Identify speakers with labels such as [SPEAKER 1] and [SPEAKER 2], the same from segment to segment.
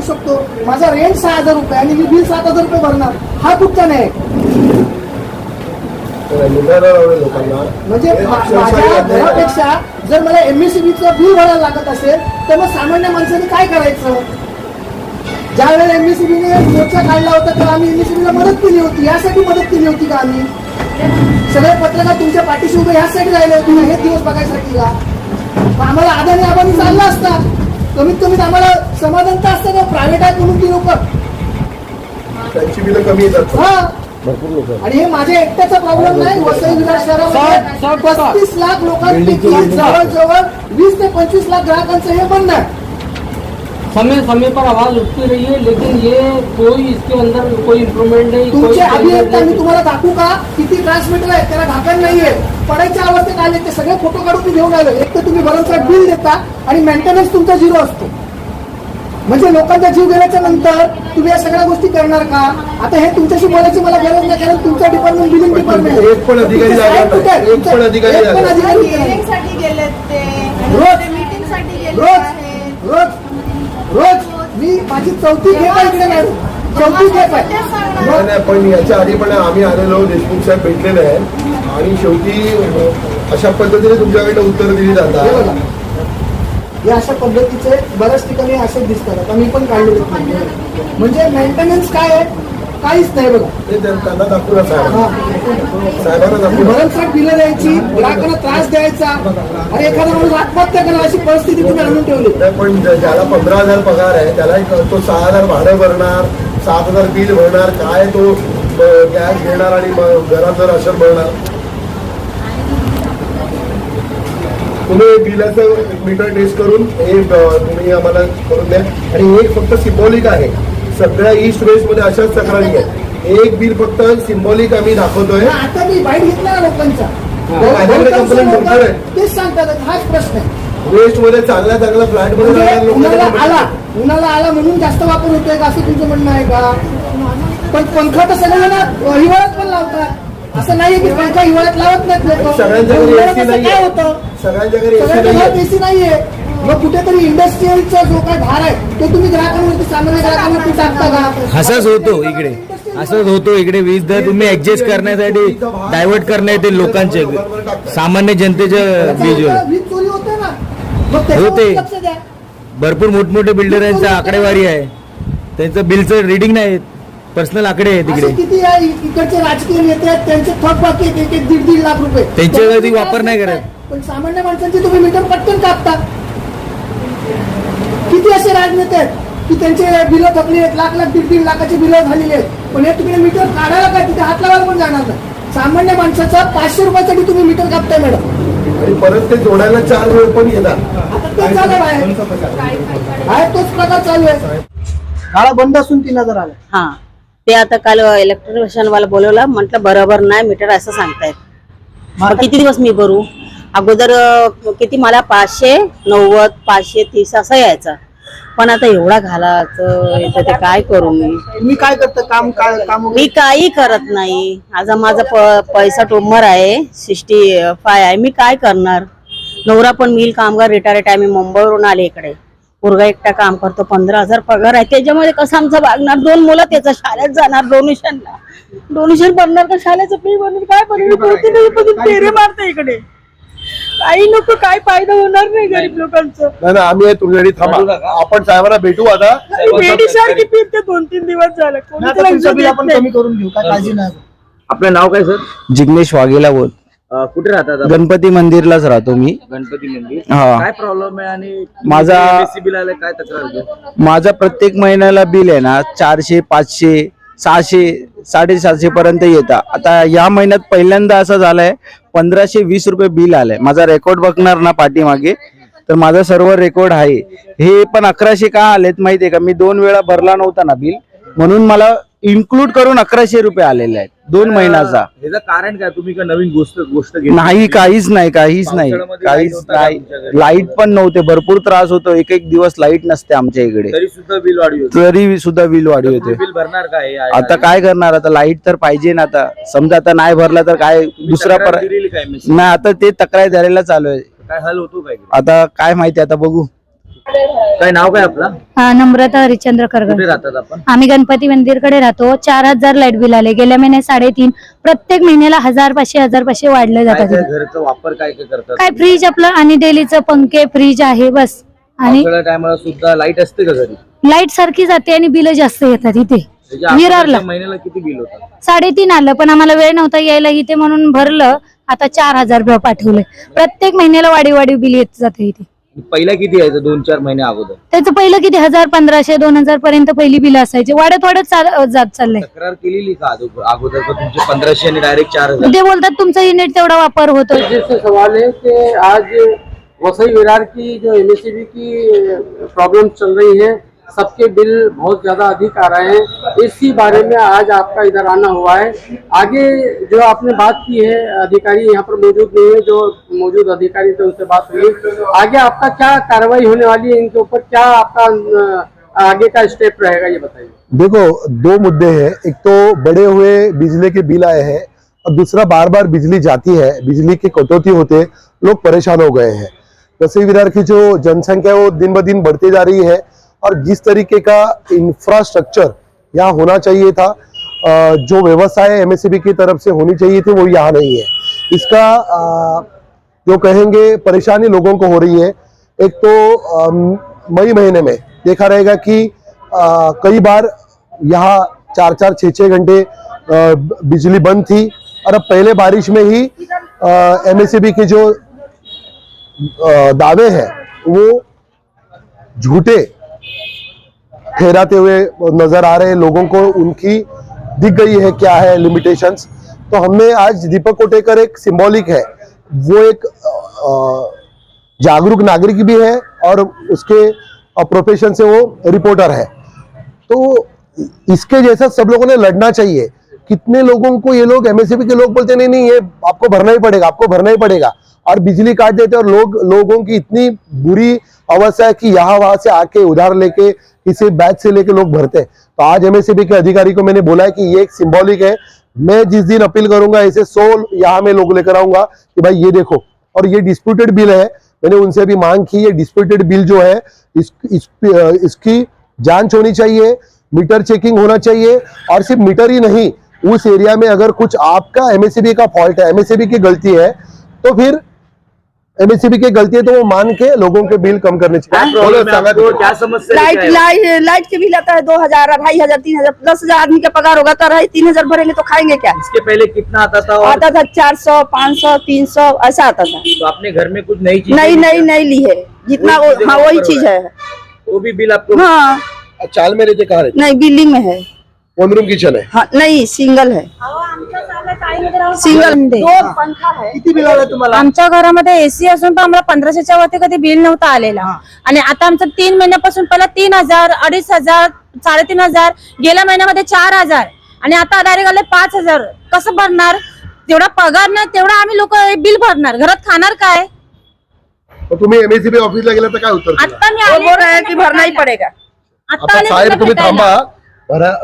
[SPEAKER 1] आणू शकतो. माझा रेंट सहा हजार रुपये आणि मी बिल सात हजार रुपये भरणार. हा कुठचा नाही म्हणजे माझ्या घरापेक्षा जर मला एमएससीबीचं बिल भरायला लागत असेल तर मग सामान्य माणसाने काय करायचं? ज्या वेळेला एमएससीबीने मोर्चा काढला होता तर आम्ही एमएससीबीला मदत केली होती. यासाठी मदत केली होती का आम्ही? सगळे पत्रकार तुमच्या पाठीशी उभे ह्यासाठी राहिले होते ना, हे दिवस बघायसाठी का? आम्हाला आदानी आबानी चालला असता. कमीत कमीत आम्हाला समाधान तर असतं ना प्रायव्हेट आहेत म्हणून ती लोक.
[SPEAKER 2] त्यांची बिलं कमी येतात.
[SPEAKER 1] हा.
[SPEAKER 2] भरपूर लोक
[SPEAKER 1] आणि हे माझ्या एकट्याचा प्रॉब्लेम नाही वसई विराट शहरामध्ये पस्तीस लाख लोकांपैकी जवळजवळ वीस ते पंचवीस लाख ग्राहकांचं हे बंद आहे.
[SPEAKER 3] समय समय पर आवाज उठती रही है लेकिन ये कोई इसके अंदर कोई इम्प्रूवमेंट नहीं कोई
[SPEAKER 1] तुमचे अभियंता मी
[SPEAKER 3] नहीं।
[SPEAKER 1] तुम्हाला दाखवू का? किती ट्रान्समीटर आहे त्याला ढाकण नाहीये. पडायच्या अवस्थेत आले ते सगळे फोटो काढून मी घेऊन आलो एक तर तुम्ही भरमसाठ बिल देता आणि मेंटेनन्स तुमचा झिरो असतो. म्हणजे लोकांचा जीव गेल्याच्यानंतर तुम्ही या सगळ्या गोष्टी करणार का? आता हे तुमच्याशी बोलायची मला गरज नाही कारण तुमचं डिपार्टमेंट बिलिंग
[SPEAKER 2] पण
[SPEAKER 1] डिपार्टमेंट
[SPEAKER 2] एक पण अधिकारी. एक पण अधिकारी
[SPEAKER 1] रोज.
[SPEAKER 4] मीटिंगसाठी गेले
[SPEAKER 1] रोज. रोज मी माझी चौथी खेप आहे इकडे मॅडम चौथी खेप आहे.
[SPEAKER 2] नाही पण याच्या आधी पण आम्ही आलेलो देशमुख साहेब भेटलेले आहेत. आणि शेवटी अशा पद्धतीने तुमच्याकडे उत्तर दिली
[SPEAKER 1] हे
[SPEAKER 2] जातात
[SPEAKER 1] या अशा पद्धतीचे बऱ्याच ठिकाणी असे दिसतात. आता मी पण काढलेले आहेत. म्हणजे मेंटेनन्स काय आहे? काहीच नाही बघा.
[SPEAKER 2] त्यांना साहेब.
[SPEAKER 1] हा.
[SPEAKER 2] साहेबांना
[SPEAKER 1] भरमसाठ बिलं द्यायची ग्राहकांना त्रास द्यायचा. आणि एखादा माणूस आत्महत्या करा अशी परिस्थिती तुम्ही आणून ठेवली.
[SPEAKER 2] नाही, पण ज्या- ज्याला पंधरा हजार पगार आहे त्याला एक तो सहा हजार भाडं भरणार सात हजार बिल भरणार काय तो गॅस घेणार आणि मग घराचं राशन भरणार. तुम्ही बिलाचं मीटर टेस्ट करून हे अ, तुम्ही आम्हाला करून द्या. आणि एक फक्त सिम्बॉलिक आहे. सगळ्या ईस्ट वेस्टमध्ये अशाच तक्रारी आहेत. एक बिल फक्त सिम्बॉलिक आम्ही दाखवतोय.
[SPEAKER 1] आता मी बाईट घेतला ना लोकांचा.
[SPEAKER 2] माझ्याकडे भरपूर आहे.
[SPEAKER 1] तेच सांगतात हाच प्रश्न आहे.
[SPEAKER 2] वेस्टमध्ये चांगल्या चांगल्या फ्लॅटमध्ये
[SPEAKER 1] आला उन्हाळा आला म्हणून जास्त वापर होतोय का असं तुमचं म्हणणं आहे का? पण पंखा तर सगळ्यांना हिवाळ्यात पण लावतात. असं नाहीये की पंखा हिवाळ्यात लावत नाहीत लोक.
[SPEAKER 2] सगळ्यांच्या घरी नाहीये.
[SPEAKER 1] काय होतं?
[SPEAKER 2] सगळ्यांच्या घरी.
[SPEAKER 1] एसी नाहीये. मग कुठेतरी इंडस्ट्रीयलचा जो काय भार आहे तो तुम्ही ग्राहकांवरती सामान्य ग्राहकांवरती टाकता का?
[SPEAKER 5] असंच होतो इकडे. असंच होतो इकडे. वीज दर तुम्ही ऍडजस्ट करण्यासाठी डायव्हर्ट करण्यात येते लोकांचे सामान्य जनतेच्या
[SPEAKER 1] वीज चोरी होते ना. मग त्याच्यावर
[SPEAKER 5] होते.
[SPEAKER 1] लक्ष द्या.
[SPEAKER 5] भरपूर मोठमोठे बिल्डरांचं आकडेवारी आहे. त्यांचं बिलचं रिडिंग नाही पर्सनल आकडे आहे
[SPEAKER 1] असे
[SPEAKER 5] तिकडे
[SPEAKER 1] किती आहे? इकडचे राजकीय नेते आहेत त्यांचे थक बाकी आहेत एक एक दीड दीड लाख रुपये.
[SPEAKER 5] त्यांच्या
[SPEAKER 1] त्यांना
[SPEAKER 5] कधी वापर नाही करत.
[SPEAKER 1] पण सामान्य माणसांचे तुम्ही मीटर पटकन कापता. किती असे राजनेते आहेत की त्यांचे बिलं थकली आहेत लाख लाख दीड दीड लाखाची बिलं झालेली आहेत. पण हे तुम्ही मीटर काढायला काय? तिथे हात लावायला पण जाणार नाही? सामान्य माणसाचा पाचशे रुपयासाठी तुम्ही मीटर कापताय मॅडम.
[SPEAKER 2] आणि परत ते जोडायला चार वेळ पण
[SPEAKER 1] आता आहे. बाहेर तोच प्रकार चालू आहे. शाळा बंद असून तीन हजार आले.
[SPEAKER 6] हा. ते आता काल इलेक्ट्रिशियन वाला बोलवलं. म्हटलं बरोबर नाही मीटर असं सांगतायत. मग किती दिवस मी भरू? अगोदर किती मला पाचशे नव्वद पाचशे तीस असं यायचं. पण आता एवढा घालायचं इथं ते काय करू मी?
[SPEAKER 1] तुम्ही काय करता काम काय काम
[SPEAKER 6] मी काही करत नाही. आज माझा प- पैसा टोमर आहे सिक्स्टी फाय आहे. मी काय करणार? नवरा पण मिल कामगार रिटायर्ड आहे. मी मुंबईवरून आले इकडे. मुलगा एकटा काम करतो पंधरा हजार पगार आहे. त्याच्यामध्ये कसं आमचं वागणार? दोन मुलं त्याचं शाळेत जाणार डोनेशनला डोनेशन भरणार का? शाळेचं फी भरणार? काय फेरे मारते इकडे. काही नको काय फायदा होणार नाही गरीब लोकांचं.
[SPEAKER 2] नाही ना आम्ही तुमच्याकडे थांबा. आपण साहेबांना भेटू आता.
[SPEAKER 6] पेढी सारखी फिरते दोन तीन दिवस झाले. कोणी इज्जत देत
[SPEAKER 1] आपण
[SPEAKER 6] नाही.
[SPEAKER 1] कमी करून घेऊ काय काळजी नाही.
[SPEAKER 7] आपलं नाव काय सर?
[SPEAKER 5] जिग्नेश वाघेला बोल.
[SPEAKER 7] कुठे राहतात आपण?
[SPEAKER 5] गणपती मंदिरलाच राहतो मी.
[SPEAKER 7] गणपती मंदिर.
[SPEAKER 5] हा.
[SPEAKER 7] काय प्रॉब्लेम आहे आणि
[SPEAKER 5] माझा-
[SPEAKER 7] बिल आलं काय तक्रार?
[SPEAKER 5] माझा प्रत्येक महिन्याला बिल आहे ना चारशे पाचशे सहाशे साडेसातशे पर्यंत येतात आता या महिन्यात पहिल्यांदा असं झालंय पंधराशे वीस रुपये बिल आलंय. माझा रेकॉर्ड बघणार ना पाठीमागे? तर माझा सर्व रेकॉर्ड आहे. हे पण अकराशे का आलेत माहितीये का? मी दोन वेळा भरला नव्हता ना बिल. म्हणून मला इन्क्लूड करून अकराशे रुपये आलेले आहेत. दोन महिन्याचा.
[SPEAKER 7] कारण काय? तुम्ही का नवीन गोष्ट गोष्ट घेतली?
[SPEAKER 5] नाही काहीच नाही काहीच नाही.
[SPEAKER 7] पावसाळ्यामध्ये
[SPEAKER 5] काहीच
[SPEAKER 7] का
[SPEAKER 5] नाही.
[SPEAKER 7] तुमच्याकडे?
[SPEAKER 5] लाइट पण नव्हते. भरपूर त्रास होतो. एक एक दिवस लाइट नसते आमच्या इकडे.
[SPEAKER 7] तरी सुद्धा बिल होते.
[SPEAKER 5] तरी सुद्धा बिल वाढी होते.
[SPEAKER 7] बिल भरणार काय?
[SPEAKER 5] आता काय करणार? आता लाइट तर पाहिजे ना आता. समजा आता नाही भरला तर काय दुसरा पर
[SPEAKER 7] दिली काय मेसेज
[SPEAKER 5] नाही आता ते तक्रार द्यायला चालू आहे.
[SPEAKER 7] काय हल होतो काय
[SPEAKER 5] आता काय माहिती आता बघू.
[SPEAKER 7] काय नाव काय आपला?
[SPEAKER 8] हा, नम्रता हरिश्चंद्र
[SPEAKER 7] कुठे
[SPEAKER 8] करगड
[SPEAKER 7] राहतात आपण?
[SPEAKER 8] आम्ही गणपती मंदिरकडे राहतो. चार हजार लाइट बिल आले. गेल्या महिन्यात साडेतीन प्रत्येक महिन्याला हजार पाचशे हजार पाचशे वाढले
[SPEAKER 7] काय
[SPEAKER 8] जातात
[SPEAKER 7] काय. घरचा वापर काय काय करतात?
[SPEAKER 8] काय फ्रीज आपलं आणि डेलीचं पंखे फ्रीज आहे बस. आणि
[SPEAKER 7] टायमाला सुद्धा लाइट असते का घरी?
[SPEAKER 8] लाइट सारखी जाते आणि बिल जास्त येतात इथे. विरारला
[SPEAKER 7] अगोदरच्या महिन्याला किती बिल होतं
[SPEAKER 8] साडेतीन आलं पण आम्हाला वेळ नव्हता यायला इथे म्हणून भरलं. आता चार हजार रुपये पाठवले. प्रत्येक महिन्याला वाढीव वाढीव बिल येत जाते इथे.
[SPEAKER 7] पहिला किती यायचं? दोन चार महिने अगोदर.
[SPEAKER 8] त्याचं पहिलं किती? हजार पंधराशे दोन हजार पर्यंत पहिली बिल असायची. वाढत वाढत चाल- जात चाललंय.
[SPEAKER 7] तक्रार केलेली का अगो- अगोदर? का तुमचे पंधराशे आणि डायरेक्ट चार हजार?
[SPEAKER 8] ते बोलतात तुमचा युनिट तेवढा वापर होतो
[SPEAKER 3] जैसे सवाल है कि आज वसई विरार की जो एमएससीबी की प्रॉब्लम चल रही है सबके बिल बहुत ज़्यादा अधिक आ रहे हैं। इसी बारे में आज आपका इधर आना हुआ है। आगे जो आपने बात की है, अधिकारी यहाँ पर मौजूद नहीं है, जो मौजूद अधिकारी थे उनसे बात हुई। आगे आपका क्या कार्रवाई होने वाली है? इनके ऊपर क्या आपका आगे का स्टेप रहेगा, ये बताइए।
[SPEAKER 2] देखो, दो मुद्दे हैं। एक तो बड़े हुए बिजली के बिल आए हैं, और दूसरा बार बार बिजली जाती है, बिजली की कटौती होते लोग परेशान हो गए हैं। वैसे विरार की जो जनसंख्या है, वो दिन ब दिन बढ़ती जा रही है। और जिस तरीके का इंफ्रास्ट्रक्चर यहाँ होना चाहिए था जो व्यवस्थाएँ एमएससीबी की तरफ़ से होनी चाहिए थी, वो यहाँ नहीं है। इसका जो कहेंगे, परेशानी लोगों को हो रही है। एक तो मई महीने में देखा रहेगा कि कई बार यहाँ चार चार छः छः घंटे बिजली बंद थी और अब पहले बारिश में ही एमएससीबी के जो दावे हैं, वो झूठे ठहराते हुए नज़र आ रहे हैं। लोगों को उनकी दिख गई है क्या है लिमिटेशंस तो हमने आज दीपक कोटेकर एक सिंबॉलिक है। वो एक जागरूक नागरिक भी है और उसके प्रोफेशन से वो रिपोर्टर है। तो इसके जैसा सब लोगों ने लड़ना चाहिए। कितने लोगों को ये लोग एमएससीबी के लोग बोलते नहीं नहीं, ये आपको भरना ही पड़ेगा, आपको भरना ही पड़ेगा। और बिजली काट देते और लोग, लोगों की इतनी बुरी अवस्था है कि यहाँ वहाँ से आके उधार लेके किसी बैच से लेके लोग भरते हैं। तो आज एमएससीबी के अधिकारी को मैंने बोला है कि ये एक सिंबॉलिक है। मैं जिस दिन अपील करूँगा ऐसे सौ यहाँ में लोग लेकर आऊँगा कि भाई ये देखो। और ये डिस्प्यूटेड बिल है। मैंने उनसे भी मांग की ये डिस्प्यूटेड बिल जो है इस, इस, इसकी जाँच होनी चाहिए मीटर चेकिंग होना चाहिए। और सिर्फ़ मीटर ही नहीं उस एरिया में अगर कुछ आपका एमएससीबी का फॉल्ट है एमएससीबी की गलती है तो फिर एमएससीबी की गलती है तो वो मान के लोगों के बिल कम करने चाहिए।
[SPEAKER 9] लाइट लाइट लाइट के बिल आता है दो हज़ार अढ़ाई हज़ार तीन हज़ार दस हज़ार आदमी का पगार होगा तो अढ़ाई तीन हज़ार भरेंगे तो खाएँगे क्या?
[SPEAKER 7] इसके पहले कितना आता था और
[SPEAKER 9] आता था चार सौ पाँच सौ तीन सौ ऐसा आता था।
[SPEAKER 7] तो आपने घर में कुछ नई चीज़
[SPEAKER 9] नई नई नई ली है। जितना
[SPEAKER 7] वही
[SPEAKER 9] हाँ वही चीज़ है?
[SPEAKER 7] वो भी बिल आपको
[SPEAKER 9] हाँ।
[SPEAKER 2] चाल में रहते कहा
[SPEAKER 9] नहीं बिल्डिंग में है।
[SPEAKER 2] वन रूम किचन है।
[SPEAKER 9] हाँ नहीं सिंगल है। सिंगल दो पंखा है
[SPEAKER 1] किती बिल आलं तुम्हाला?
[SPEAKER 8] आमच्या घरामध्ये एसी असून पण आम्हाला पंधराशेच्या वरती कधी बिल नव्हतं आलेला. आणि आता आमचं तीन महिन्यापासून पहिला तीन हजार अडीच हजार साडेतीन हजार गेल्या महिन्यामध्ये चार हजार. आणि आता डायरेक्ट आले पाच हजार. कसं भरणार? तेवढा पगार नाही तेवढा आम्ही लोक बिल भरणार. घरात खाणार काय?
[SPEAKER 2] तुम्ही एमएससीबी ऑफिसला गेला तर काय उत्तर दिलं?
[SPEAKER 8] आता मी आले
[SPEAKER 9] हैं कि ही पड़ेगा.
[SPEAKER 8] आता
[SPEAKER 2] साहेब तुम्ही. थांबा.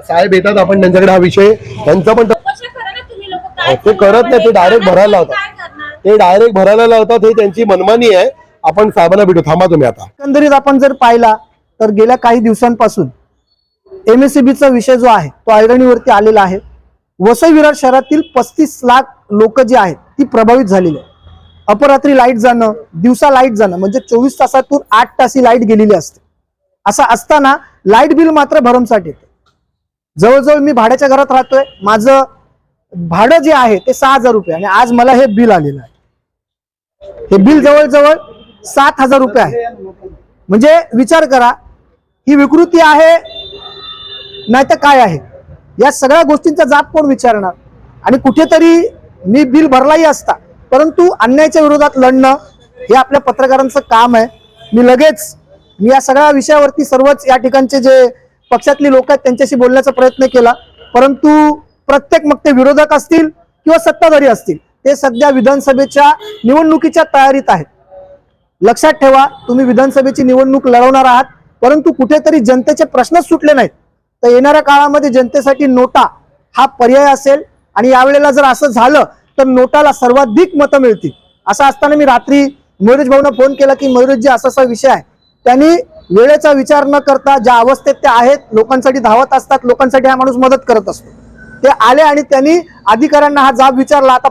[SPEAKER 2] साहेब येतात आपण त्यांच्याकडे हा विषय. त्यांचा पण
[SPEAKER 8] कशा करा ना तुम्ही लोकं काय
[SPEAKER 2] ते करत नाही ते डायरेक्ट भरायला लावतात. ते डायरेक्ट भरायला लावतात हे त्यांची मनमानी आहे. आपण साहेबांना भेटू थांबा तुम्ही आता.
[SPEAKER 1] एकंदरीत आपण जर पाहिला तर गेल्या काही दिवसांपासून एमएससीबीचा विषय जो आहे तो ऐरणीवरती आलेला आहे. वसई विरार शहरातील पस्तीस लाख लोक जी आहेत ती प्रभावित झालेली आहे अपरात्री लाइट जाणं दिवसा लाइट जाणं म्हणजे चोवीस तासातून आठ तास ही लाइट गेलेली असते. असं असताना लाइट बिल मात्र भरमसाठ येते. जवळजवळ मी भाड्याच्या घरात राहतोय. माझं भाडं जे आहे ते सहा हजार रुपये आणि आज मला हे बिल आलेलं आहे. हे बिल जवळजवळ सात हजार रुपये आहे. म्हणजे विचार करा ही विकृती आहे नाही तर काय आहे? या सगळ्या गोष्टींचा जाप कोण विचारणार? आणि कुठेतरी मी बिल भरलाही असता परंतु अन्यायाच्या विरोधात लढणं हे आपल्या पत्रकारांचं काम आहे. मी लगेच मी या सगळ्या विषयावरती सर्वच या ठिकाणचे जे पक्षातली लोक आहेत त्यांच्याशी बोलण्याचा प्रयत्न केला परंतु प्रत्येक मग ते विरोधक असतील किंवा सत्ताधारी असतील ते सध्या विधानसभेच्या निवडणुकीच्या तयारीत आहेत. लक्षात ठेवा तुम्ही विधानसभेची निवडणूक लढवणार आहात परंतु कुठेतरी जनतेचे प्रश्नच सुटले नाहीत. तर येणाऱ्या काळामध्ये जनतेसाठी नोटा हा पर्याय असेल आणि यावेळेला जर असं झालं तर नोटाला सर्वाधिक मतं मिळतील. असं असताना मी रात्री मयुरेश भाऊना फोन केला की मयुरेशजी असा असा विषय आहे. त्यांनी वेळेचा विचार न करता ज्या अवस्थेत ते आहेत लोकांसाठी धावत असतात लोकांसाठी हा माणूस मदत करत असतो. ते आले आणि त्यांनी अधिकाऱ्यांना हा जाब विचारला. आता